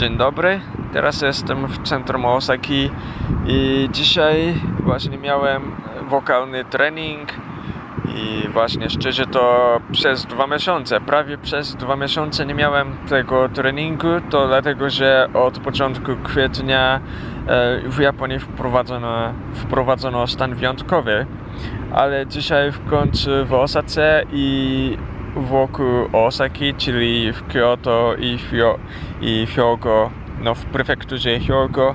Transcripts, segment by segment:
Dzień dobry, teraz jestem w centrum Osaki i dzisiaj właśnie miałem wokalny trening i właśnie szczerze to przez dwa miesiące, prawie przez dwa miesiące nie miałem tego treningu, to dlatego, że od początku kwietnia e, w Japonii wprowadzono, wprowadzono stan wyjątkowy, ale dzisiaj w końcu w Osace i wokół Osaki, czyli w Kyoto i, Hyo, i Hyogo, no w prefekturze Hyogo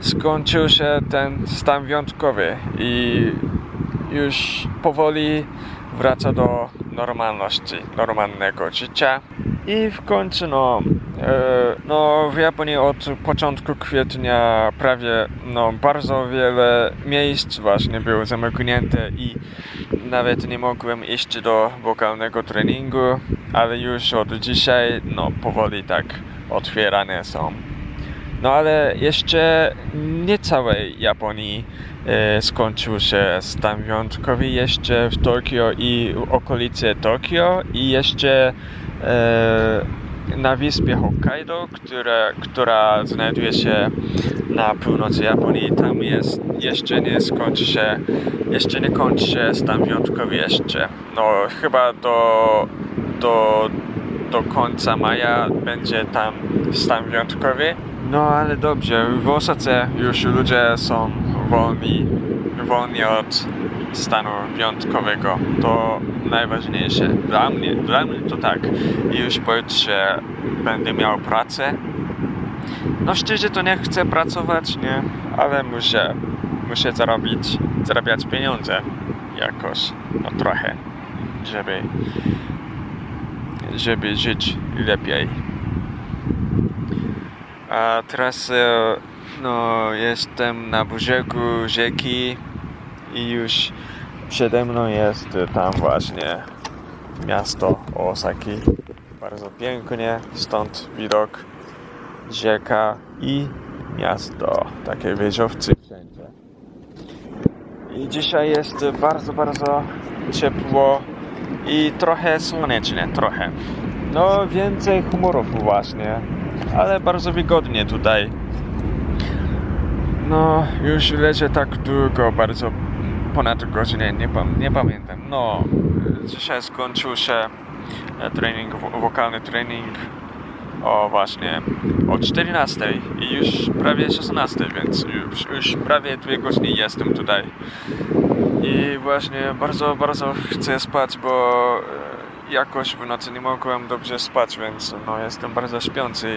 skończył się ten stan wyjątkowy i już powoli wraca do normalności, normalnego życia. I w końcu no, e, no w Japonii od początku kwietnia prawie no bardzo wiele miejsc właśnie było zamknięte i nawet nie mogłem iść do wokalnego treningu, ale już od dzisiaj no powoli tak otwierane są. No ale jeszcze nie całej Japonii e, skończył się stan wyjątkowy. Jeszcze w Tokio i okolice Tokio i jeszcze e, na wyspie Hokkaido, która, znajduje się na północy Japonii. Tam jest, jeszcze nie skończy się, jeszcze nie kończy się stan wyjątkowy jeszcze. No chyba do, do, do końca maja będzie tam stan wyjątkowy. No ale dobrze, w Osace już ludzie są wolni, wolni od stanu wyjątkowego. To najważniejsze dla mnie. Dla mnie to tak. Już pojutrze będę miał pracę. No szczerze to nie chcę pracować, nie? Ale muszę, muszę zarobić, zarabiać pieniądze jakoś, no trochę, żeby, żeby żyć lepiej. A teraz e, no, jestem na brzegu rzeki i już przede mną jest tam właśnie miasto Osaki. Bardzo pięknie, stąd widok rzeka i miasto, takie wieżowcy wszędzie. I dzisiaj jest bardzo, bardzo ciepło i trochę słonecznie, trochę. No więcej humorów właśnie, ale bardzo wygodnie tutaj. No, już leżę tak długo, bardzo ponad godzinę, nie, nie pamiętam. No, dzisiaj skończył się e, trening, wo- wokalny trening o właśnie o 14 i już prawie 16, więc już, już prawie dwie godziny jestem tutaj. I właśnie bardzo, bardzo chcę spać, bo e, jakoś w nocy nie mogłem dobrze spać, więc no jestem bardzo śpiący.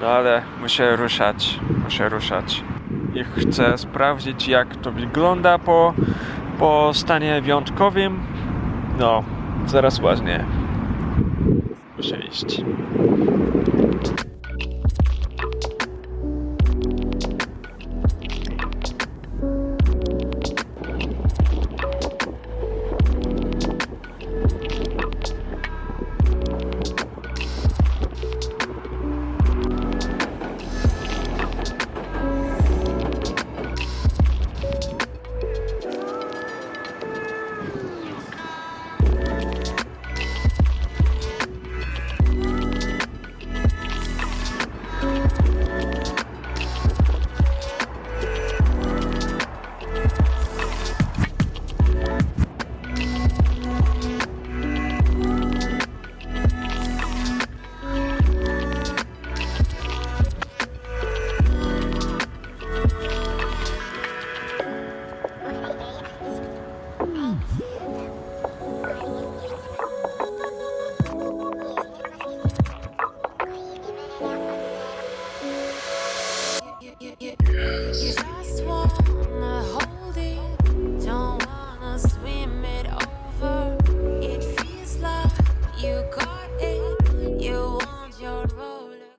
No ale muszę ruszać, muszę ruszać. Chcę sprawdzić jak to wygląda po, po stanie wyjątkowym. No, zaraz właśnie muszę iść.